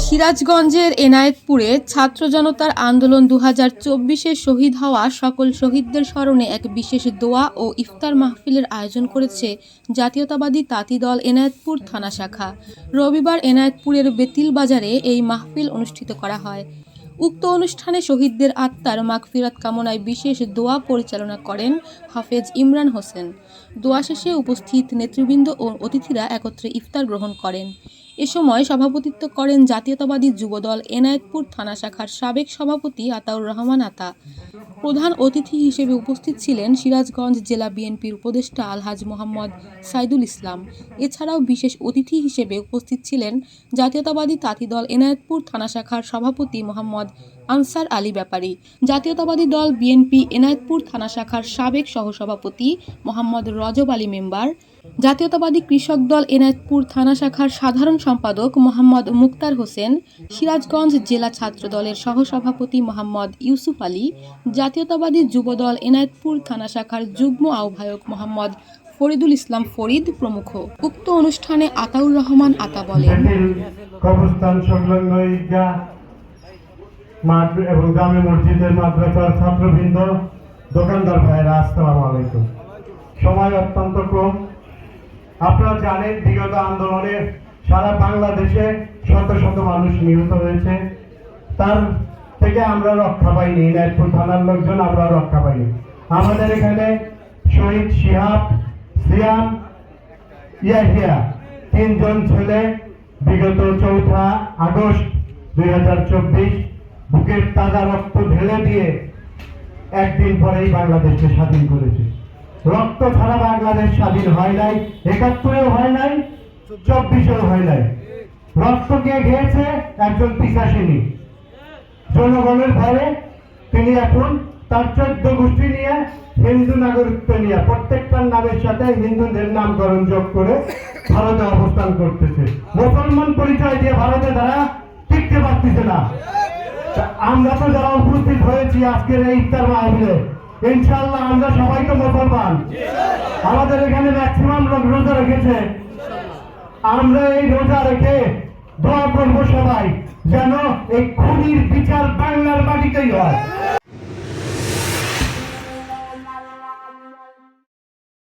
সিরাজগঞ্জের এনায়েতপুরে ছাত্র জনতার আন্দোলন দু হাজার চব্বিশে শহীদ হওয়া সকল শহীদদের স্মরণে এক বিশেষ দোয়া ও ইফতার মাহফিলের আয়োজন করেছে জাতীয়তাবাদী তাঁতি দল এনায়েতপুর থানা শাখা। রবিবার এনায়েতপুরের বেতিল বাজারে এই মাহফিল অনুষ্ঠিত করা হয়। উক্ত অনুষ্ঠানে শহীদদের আত্মার মাগফিরাত কামনায় বিশেষ দোয়া পরিচালনা করেন হাফেজ ইমরান হোসেন। দোয়া শেষে উপস্থিত নেতৃবৃন্দ ও অতিথিরা একত্রে ইফতার গ্রহণ করেন। এ সময় সভাপতিত্ব করেন জাতীয়তাবাদী যুবদল এনায়েতপুর থানা শাখার সাবেক সভাপতি আতাউর রহমান আতা। প্রধান অতিথি হিসেবে উপস্থিত ছিলেন সিরাজগঞ্জ জেলা বিএনপির উপদেষ্টা আলহাজ মোহাম্মদ সাইদুল ইসলাম। এছাড়াও বিশেষ অতিথি হিসেবে উপস্থিত ছিলেন জাতীয়তাবাদী তাঁতি দল এনায়েতপুর থানা শাখার সভাপতি মোহাম্মদ আনসার আলী ব্যাপারী। জাতীয়তাবাদী দল বিএনপি এনায়েতপুর থানা শাখার সাবেক সহসভাপতি মোহাম্মদ রজব আলী মেম্বার জাতীয়তাবাদী কৃষক দল এনায়েতপুর থানা শাখার সাধারণ সম্পাদক মোহাম্মদ মুক্তার হোসেন, সিরাজগঞ্জ জেলা ছাত্র দলের সহসভাপতি মোহাম্মদ ইউসুফ আলী, জাতীয়তাবাদী যুবদল এনায়েতপুর থানা শাখার যুগ্ম আহ্বায়ক মোহাম্মদ ফরিদুল ইসলাম ফরিদ প্রমুখ। উক্ত অনুষ্ঠানে আতাউর রহমান আতা বলেন। কবরস্থান সংলগ্ন ঈদগাহ মাঠ এবং মসজিদের মাদ্রাসার ছাত্রবৃন্দ, দোকানদার আসসালামু আলাইকুম। সময় অত্যন্ত কম। আপনারা জানেন বিগত আন্দোলনে সারা বাংলাদেশে শত শত মানুষ নিহত হয়েছে। তার থেকে আমরা রক্ষা পাইনি নাইটপুর থানার লোকজন আমরা রক্ষা পাইনি। আমাদের এখানে শহীদ শিহাব, সিয়াম, ইয়াহিয়া তিনজন ছেলে বিগত চৌঠা আগস্ট দুই হাজার চব্বিশ বুকের তাজা রক্ত ঢেলে দিয়ে একদিন পরেই বাংলাদেশকে স্বাধীন করেছে। রক্ত ছাড়া বাংলাদেশ স্বাধীন হয় নাই, একাত্তরেও হয় নাই, চব্বিশেও হয় নাই। রক্ত কে খেয়েছে? একজন পিসাসিনী জনগণের ভয়ে তিনি এখন তার চোদ্দ গোষ্ঠী নিয়ে হিন্দু নাগরিকত্ব নিয়ে প্রত্যেকটার নামের সাথে হিন্দুদের নামকরণ যোগ করে ভারতে অবস্থান করতেছে। মুসলমান পরিচয় দিয়ে ভারতে তারা টিকতে পারতেছে না। আমরা তো যারা উপস্থিত হয়েছি আজকের এই ইফতার মাহফিলে ইনশাআল্লাহ আমরা সবাই তো মুসলমান। আমাদের এখানে ম্যাক্সিমাম লোক রোজা রেখেছে। আমরা এই রোজা রেখে দোয়া করব সবাই, যেন এই খুনির বিচার বাংলার মাটিতেই হয়।